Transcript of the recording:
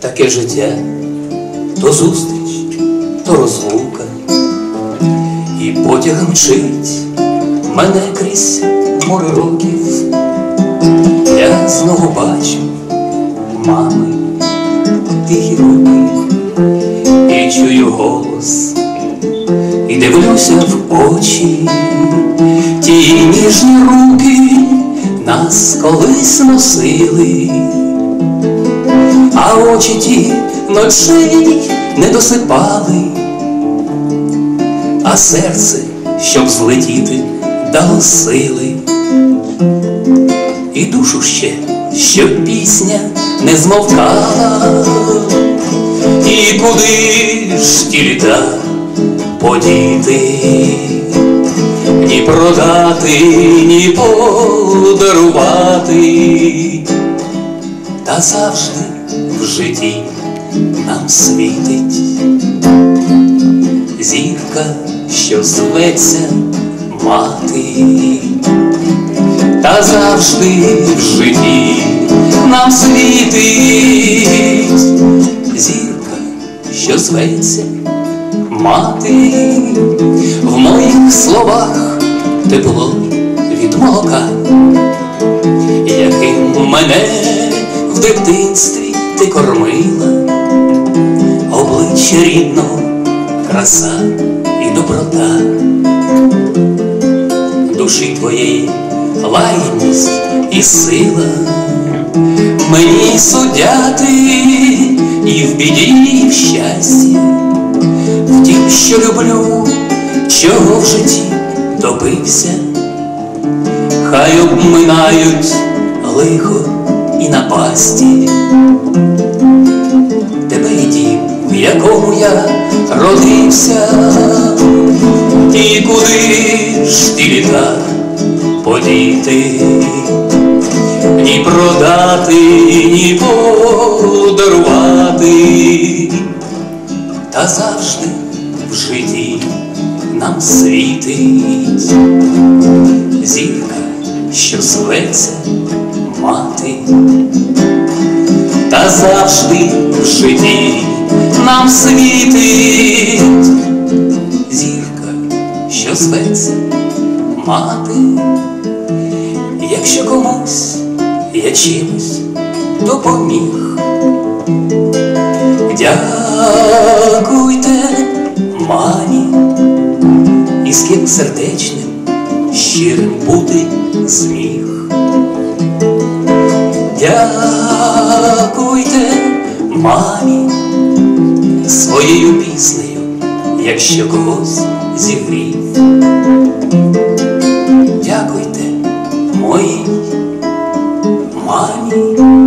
таке життя, то зустріч, то розлука, і потяг мчить мене крізь море років. Я знову бачу мами тихі руки, і чую голос, і дивлюся в очі, ті ніжні руки нас колись носили, а очі ті ночей не досипали, а серце, щоб злетіти, дало сили, і душу ще, щоб пісня не змовкала, і куди ж ті літа подіти, ні продати, ні подарувати, завжди в житті нам світить. Зірка, що зветься мати, та завжди в житті нам світить. Зірка, що зветься мати, в моїх словах тепло від молока, яким мене в дитинстві ти кормила, обличчя рідного, краса і доброта, душі твоєї лагідність і сила, мені судяти і в біді, і в щасті, в тім, що люблю, чого в житті добився, хай обминають лихо і напасті, тебе і дім, в якому я родився, і куди ж ті літа подіти, ні продати, ні подарувати, та завжди в житті нам світить зірка, що зветься мати, та завжди в житті нам світить зірка, що зветься мати, якщо комусь я чимось допоміг. Дякуйте мамі, і з ким сердечним, щирим бути зміг. Дякуйте мамі своєю піснею, якщо когось зігрів. Дякуйте моїй мамі.